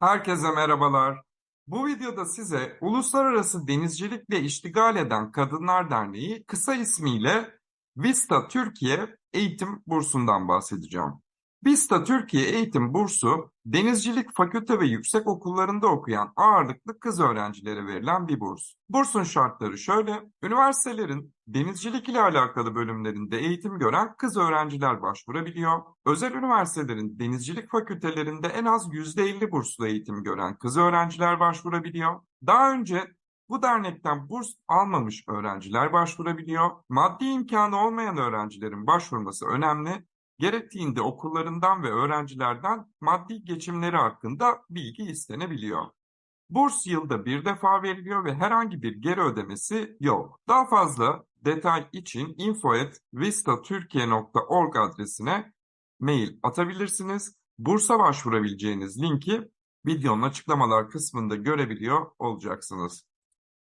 Herkese merhabalar. Bu videoda size Uluslararası Denizcilikle İştigal Eden Kadınlar Derneği kısa ismiyle Vista Türkiye Eğitim Bursu'ndan bahsedeceğim. Vista Türkiye Eğitim Bursu, denizcilik fakülte ve yüksek okullarında okuyan ağırlıklı kız öğrencilere verilen bir burs. Bursun şartları şöyle, üniversitelerin denizcilik ile alakalı bölümlerinde eğitim gören kız öğrenciler başvurabiliyor. Özel üniversitelerin denizcilik fakültelerinde en az %50 burslu eğitim gören kız öğrenciler başvurabiliyor. Daha önce bu dernekten burs almamış öğrenciler başvurabiliyor. Maddi imkanı olmayan öğrencilerin başvurması önemli. Gerektiğinde okullarından ve öğrencilerden maddi geçimleri hakkında bilgi istenebiliyor. Burs yılda bir defa veriliyor ve herhangi bir geri ödemesi yok. Daha fazla detay için info@vistaturkiye.org adresine mail atabilirsiniz. Bursa başvurabileceğiniz linki videonun açıklamalar kısmında görebiliyor olacaksınız.